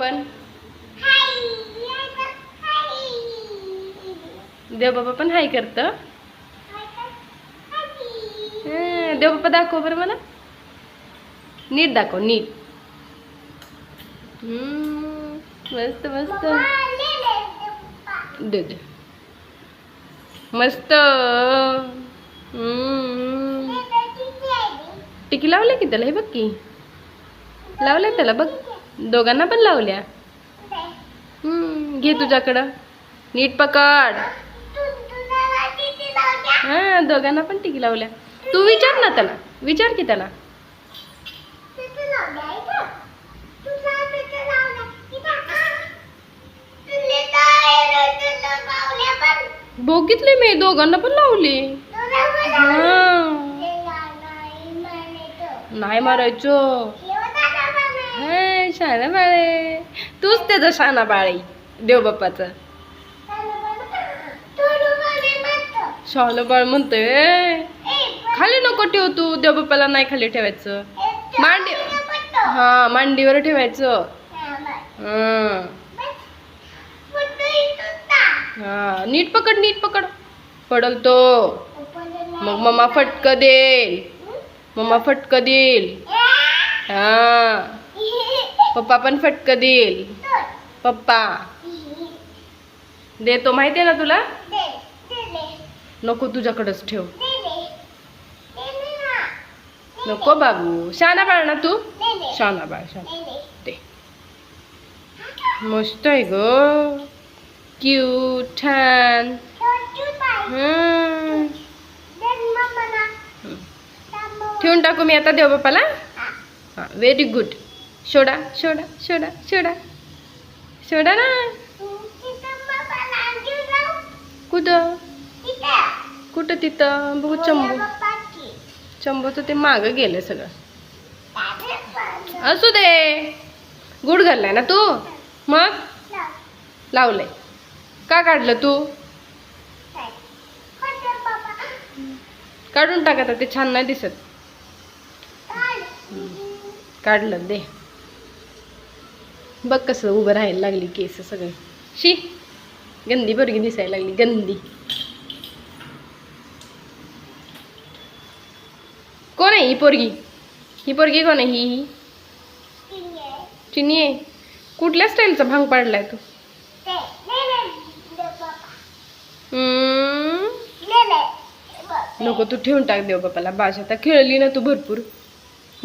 पण देवबाबा पण हाय करत. देवबाबा दाखव बरं मला. नीट दाखव नीट. मस्त मस्त. दे दे. मस्त. टिकी लावले की त्याला? हे बघ की. लावले त्याला बघ. दोघांना पण लावल्या. घे तुझ्याकडं. नीट पकड. हा दोघांना पण टिकी लावल्या. तू विचार ना त्याला. विचार की त्याला. बघितले मी दोघांना पण लावली. हा. नाही मारायचो. शाळा शाना बाळे. तूच त्याचा शाना बाळे देवबाप्पाचं शाना बाळ म्हणतोय खाली नको ठेव तू देवबाप्पाला नाही खाली ठेवायचं. मांडी हा मांडीवर ठेवायचं. हा नीट पकड नीट पकड. पडल तो. मग मम्मा फटक देईल. मम्मा फटक देईल. हा. पप्पा पण फटकं देईल. पप्पा. देतो माहिती आहे ना तुला? नको तुझ्याकडंच ठेव. नको बाबू. शाना बाळ ना तू? शाना बाळ शाना ते मस्त आहे ग. क्यूट छान. ठेवून टाकू मी आता देव बापाला हां व्हेरी गुड सोडा सोडा सोडा सोडा सोडा ना. कुठं? कुठं तिथं? बघू चंबू. चंबूचं ते मागं गेलं सगळं. असू दे. गुड घाललाय ना तू? मग? लावलंय. का काढलं तू? काढून टाका आता ते छान नाही दिसत. काढलं दे. बघ कसं उभं राहायला लागली केस सगळे. शी गंदी पोरगी दिसायला लागली गंदी. कोण आहे ही पोरगी? ही पोरगी कोण आहे? ही ही? चिनी आहे. कुठल्या स्टाईलचा भांग पाडलाय तू? नको तू ठेवून टाक देव बाप्पाला. बाश आता खेळली ना तू भरपूर.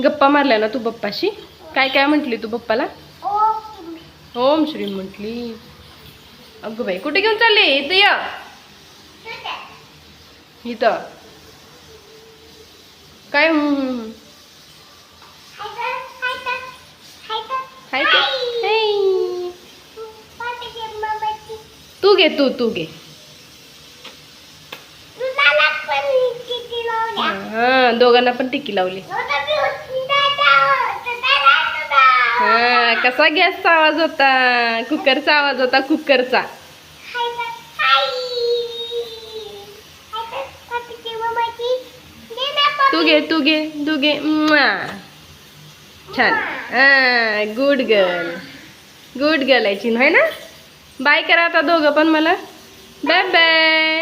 गप्पा मारल्या ना तू बाप्पाशी? काय काय म्हटली तू बाप्पाला? ओम श्री म्हटली अगं बाई कुठे घेऊन चालले? इथं या. इथं. काय. तू घे तू तू घे. हा दोघांना पण टिकी लावली. कसा गॅसचा आवाज होता? कुकरचा आवाज होता कुकरचा. तू घे तू घे तू घे. छान. गुड गर्ल गुड गर्ल आहे चिन्ह आहे ना? बाय करा आता दोघं पण मला. बाय बाय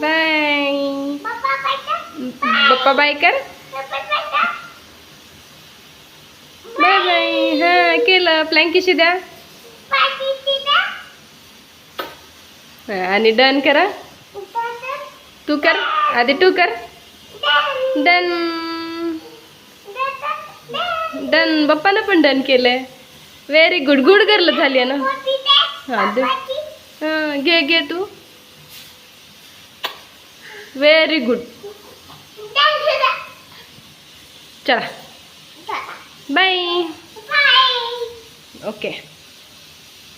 बाय पप्पा बाय कर बाय बाय हा केलं प्लँकीशी द्या? आणि डन करा तू कर आधी तू कर. डन डन बाप्पानं पण डन केलंय. व्हेरी गुड गुड गर्ल झाली आहे ना? हा दे. हा घे घे तू. व्हेरी गुड चला. Bye okay.